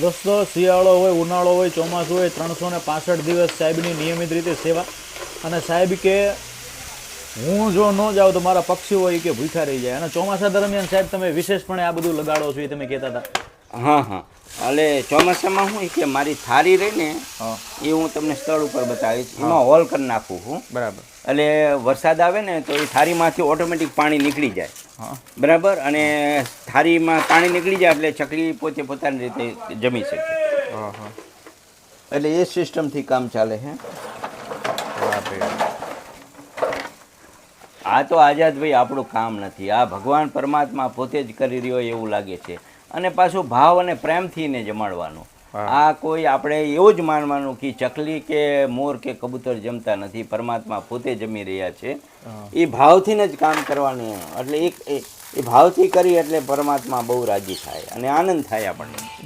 દોસ્તો શિયાળો હોય, ઉનાળો હોય, ચોમાસું હોય, ત્રણસો ને પાસઠ દિવસ સાહેબની નિયમિત રીતે સેવા. અને સાહેબ કે, હું જો ન જાઉં તો મારા પક્ષીઓ હોય કે ભૂખ્યા રહી જાય. અને ચોમાસા દરમિયાન સાહેબ તમે વિશેષપણે આ બધું લગાડો છો એ તમે કહેતા હતા. હા હા. એટલે ચોમાસામાં હું કે મારી થાળી રહી ને એ હું તમને સ્થળ ઉપર બતાવીશ. એમાં હોલ કરી નાખું હું. બરાબર. એટલે વરસાદ આવે ને તો એ થાળીમાંથી ઓટોમેટિક પાણી નીકળી જાય. હા. બરાબર? અને થાળીમાં પાણી નીકળી જાય એટલે ચકલી પોતે પોતાની રીતે જમી શકે. હા હા. એટલે એ સિસ્ટમથી કામ ચાલે છે આ તો આઝાદભાઈ આપણું કામ નથી. આ ભગવાન પરમાત્મા પોતે જ કરી રહ્યો એવું લાગે છે. અને પાછું ભાવ અને પ્રેમથી એને જમાડવાનું. આ કોઈ આપણે એવું જ માનવાનું કે ચકલી કે મોર કે કબૂતર જમતા નથી પરમાત્મા પોતે જમી રહ્યા છે. એ ભાવથી જ કામ કરવાનું એટલે એક એ એ ભાવથી કરી એટલે પરમાત્મા બહુ રાજી થાય અને આનંદ થાય આપણને.